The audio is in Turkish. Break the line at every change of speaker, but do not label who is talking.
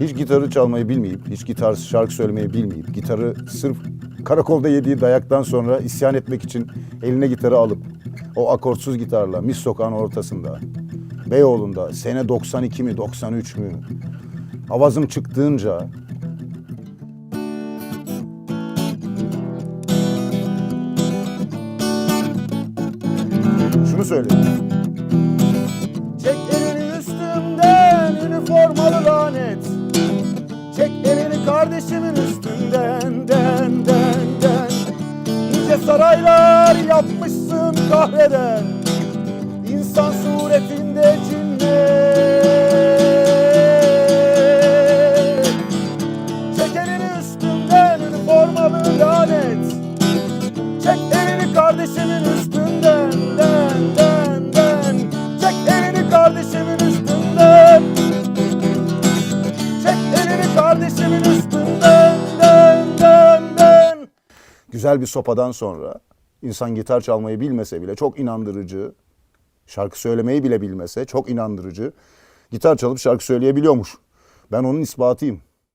Hiç gitarı çalmayı bilmeyip, hiç gitar şarkı söylemeyi bilmeyip, gitarı sırf karakolda yediği dayaktan sonra isyan etmek için eline gitarı alıp o akortsuz gitarla mis sokağın ortasında Beyoğlu'nda sene 92 mi 93 mü avazım çıktığınca şunu söyleyeyim. Çek elini üstümden üniformalı kardeşimin üstünden den den den. Nice saraylar yapmışsın kahreden Güzel bir sopadan sonra insan gitar çalmayı bilmese bile çok inandırıcı şarkı söylemeyi bile bilmese çok inandırıcı gitar çalıp şarkı söyleyebiliyormuş. Ben onun ispatıyım.